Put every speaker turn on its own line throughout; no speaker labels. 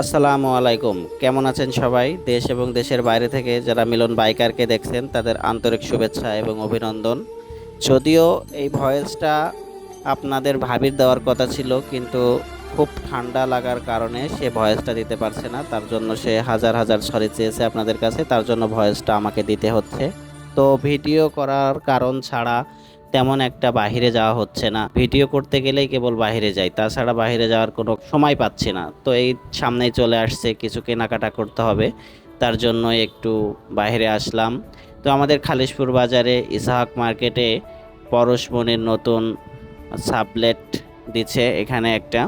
আসসালামু আলাইকুম। কেমন আছেন সবাই? দেশ এবং দেশের বাইরে থেকে যারা মিলন বাইকারকে দেখছেন, তাদের আন্তরিক শুভেচ্ছা এবং অভিনন্দন। যদিও এই ভয়েসটা আপনাদের ভাবির দেওয়ার কথা ছিল, কিন্তু খুব ঠান্ডা লাগার কারণে সে ভয়েসটা দিতে পারছে না। তার জন্য সে হাজার হাজার সরি চেয়েছে আপনাদের কাছে, তার জন্য ভয়েসটা আমাকে দিতে হচ্ছে। তো ভিডিও করার কারণ ছাড়া তেমন একটা বাইরে যাওয়া হচ্ছে না। ভিডিও করতে গেলেই কেবল বাইরে যাই, তাছাড়া বাইরে যাওয়ার কোনো সময় পাচ্ছি না। তো এই সামনেই চলে আসছে, কিছু কেনাকাটা করতে হবে, তার জন্য একটু বাইরে আসলাম। তো আমাদের খালিশপুর বাজারে ইসাহাক মার্কেটে পরশমণির নতুন সাবলেট দিচ্ছে এখানে একটা।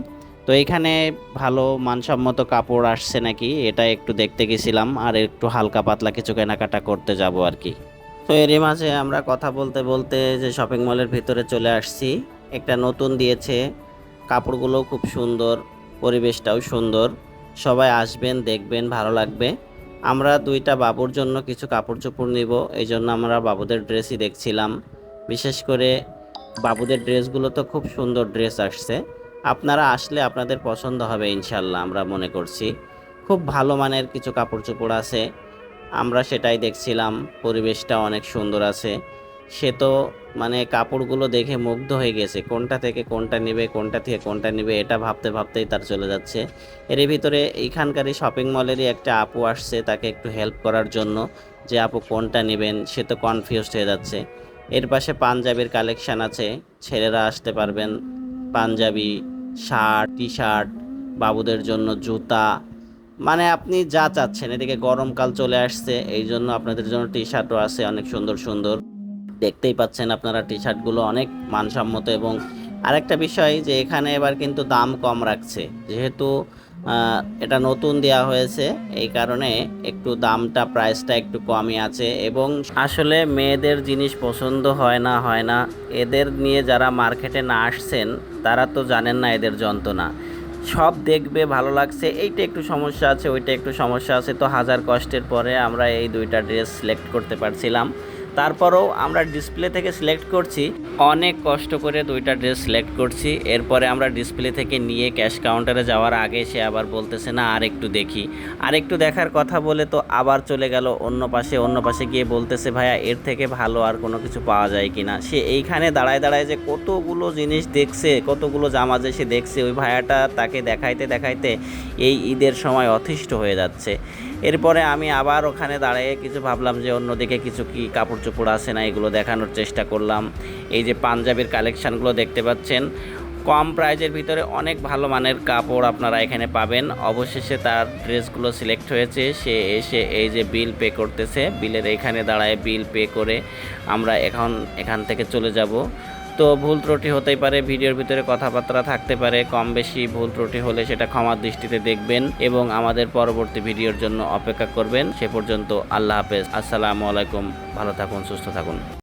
তো এখানে ভালো মানসম্মত কাপড় আসছে নাকি, এটা একটু দেখতে গেছিলাম, আর একটু হালকা পাতলা কিছু কেনাকাটা করতে যাব আর কি। তো এরই মাঝে আমরা কথা বলতে বলতে যে শপিং মলের ভিতরে চলে আসছি। একটা নতুন দিয়েছে। কাপড়গুলো খুব সুন্দর, পরিবেশটাও সুন্দর। সবাই আসবেন, দেখবেন, ভালো লাগবে। আমরা দুইটা বাবুর জন্য কিছু কাপড় চোপড় নিব। এই জন্য আমরা বাবুদের ড্রেসই দেখছিলাম। বিশেষ করে বাবুদের ড্রেসগুলো তো খুব সুন্দর ড্রেস আসছে। আপনারা আসলে আপনাদের পছন্দ হবে ইনশাল্লাহ, আমরা মনে করছি। খুব ভালো মানের কিছু কাপড় চোপড় আছে। আমরা সেটাই দেখছিলাম, পরিবেশটা অনেক সুন্দর আছে। সে তো মানে কাপড়গুলো দেখে মুগ্ধ হয়ে গেছে, কোনটা থেকে কোনটা নেবে, কোনটা থেকে কোনটা নেবে এটা ভাবতে ভাবতেই তার চলে যাচ্ছে। এর ভিতরে এইখানকারই শপিং মলেরই একটা আপু আসছে তাকে একটু হেল্প করার জন্য, যে আপু কোনটা নেবেন, সে তো কনফিউজড হয়ে যাচ্ছে। এর পাশে পাঞ্জাবির কালেকশান আছে, ছেলেরা আসতে পারবেন, পাঞ্জাবি, শার্ট টি শার্ট বাবুদের জন্য জুতা মানে আপনি যা চাচ্ছেন, এদিকে গরমকাল চলে আসছে, এই জন্য আপনাদের জন্য টি শার্টও আছে অনেক সুন্দর সুন্দর। দেখতেই পাচ্ছেন আপনারা টি শার্টগুলো অনেক মানসম্মত এবং আরেকটা বিষয় যে এখানে এবার কিন্তু দাম কম রাখছে। যেহেতু এটা নতুন দেওয়া হয়েছে, এই কারণে একটু দামটা প্রাইসটা একটু কমই আছে এবং আসলে মেয়েদের জিনিস পছন্দ হয় না হয় না, এদের নিয়ে যারা মার্কেটে না আসছেন, তারা তো জানেন না এদের যন্ত্রণা। সব দেখবে, ভালো লাগছে। এইটা একটু সমস্যা আছে, ওইটা একটু সমস্যা আছে। তো হাজার কষ্টের পরে আমরা এই দুইটা ড্রেস সিলেক্ট করতে পারছিলাম। তারপরেও আমরা ডিসপ্লে থেকে সিলেক্ট করছি। অনেক কষ্ট করে দুইটা ড্রেস সিলেক্ট করছি। এরপরে আমরা ডিসপ্লে থেকে নিয়ে ক্যাশ কাউন্টারে যাওয়ার আগে সে আবার বলতেছে, না, আর একটু দেখি। আর একটু দেখার কথা বলে তো আবার চলে গেল অন্য পাশে। অন্য পাশে গিয়ে বলতেছে, ভাইয়া, এর থেকে ভালো আর কোনো কিছু পাওয়া যায় কি না সে এইখানে দাঁড়ায় দাঁড়ায় যে কতগুলো জিনিস দেখছে, কতগুলো জামা যে সে দেখছে, ওই ভাইয়াটা তাকে দেখাইতে দেখাইতে এই ঈদের সময় অতিষ্ঠ হয়ে যাচ্ছে। এরপরে আমি আবার ওখানে দাঁড়িয়ে কিছু ভাবলাম যে অন্যদিকে কিছু কি কাপড় চোপড় আছে না, এগুলো দেখানোর চেষ্টা করলাম। এই যে পাঞ্জাবির কালেকশানগুলো দেখতে পাচ্ছেন, কম প্রাইজের ভিতরে অনেক ভালো মানের কাপড় আপনারা এখানে পাবেন। অবশেষে তার ড্রেসগুলো সিলেক্ট হয়েছে, সে এসে এই যে বিল পে করতেছে, বিলের এখানে দাঁড়ায় বিল পে করে আমরা এখন এখান থেকে চলে যাব। তো ভুল ত্রুটি হতেই পারে, ভিডিওর ভিতরে কথাবার্তা থাকতে পারে কম বেশি ভুল ত্রুটি হলে সেটা ক্ষমার দৃষ্টিতে দেখবেন এবং আমাদের পরবর্তী ভিডিওর জন্য অপেক্ষা করবেন। সে পর্যন্ত আল্লাহ হাফেজ। আসসালামু আলাইকুম। ভালো থাকুন, সুস্থ থাকুন।